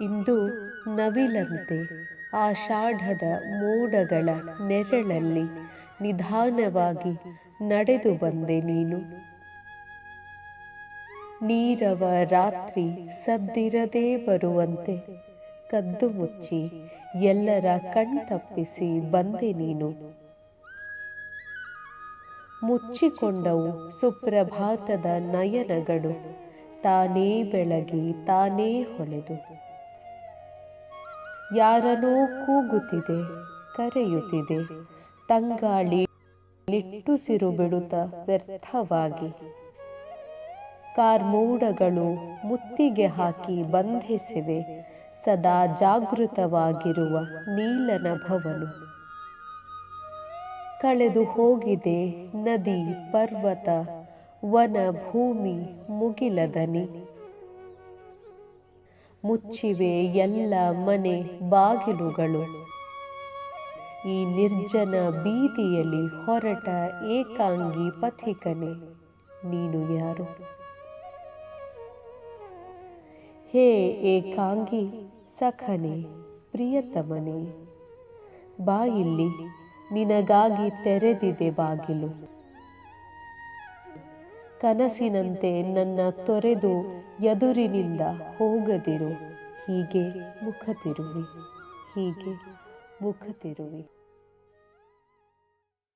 ಇಂದು ನವಿಲಂತೆ ಆಷಾಢದ ಮೋಡಗಳ ನೆರಳಲ್ಲಿ ನಿಧಾನವಾಗಿ ನಡೆದು ಬಂದೆ ನೀನು. ನೀರವ ರಾತ್ರಿ ಸದ್ದಿರದೇ ಬರುವಂತೆ ಕದ್ದು ಮುಚ್ಚಿ ಎಲ್ಲರ ಕಣ್ತಪ್ಪಿಸಿ ಬಂದೆ ನೀನು. ಮುಚ್ಚಿಕೊಂಡವು ಸುಪ್ರಭಾತದ ನಯನಗಳು ತಾನೇ ಬೆಳಗಿ ತಾನೇ ಹೊಳೆದು. ಯಾರನೋ ಕೂಗುತ್ತಿದೆ, ಕರೆಯುತ್ತಿದೆ. ತಂಗಾಳಿ ನಿಟ್ಟುಸಿರು ಬಿಡುತ್ತ ವ್ಯರ್ಥವಾಗಿ. ಕಾರ್ಮೋಡಗಳು ಮುತ್ತಿಗೆ ಹಾಕಿ ಬಂಧಿಸಿವೆ, ಸದಾ ಜಾಗೃತವಾಗಿರುವ ನೀಲನ ಭವನು. ಕಳೆದು ಹೋಗಿದೆ ನದಿ, ಪರ್ವತ ವನ ಭೂಮಿ ಮುಗಿಲದನಿ. ಮುಚ್ಚಿವೆ ಎಲ್ಲ ಮನೆ ಬಾಗಿಲುಗಳು. ಈ ನಿರ್ಜನ ಬೀದಿಯಲ್ಲಿ ಹೊರಟ ಏಕಾಂಗಿ ಪಥಿಕನೆ, ನೀನು ಯಾರು? ಹೇ ಏಕಾಂಗಿ, ಸಖನೆ, ಪ್ರಿಯತಮನೆ ಬಾ ಇಲ್ಲಿ ನಿನಗಾಗಿ ತೆರೆದಿದೆ ಬಾಗಿಲು. ಕನಸಿನಂತೆ ನನ್ನ ತೊರೆದು ಎದುರಿನಿಂದ ಹೋಗದಿರು. ಹೀಗೆ ಮುಖ ತಿರುವಿ ಹೀಗೆ ಮುಖ ತಿರುವಿ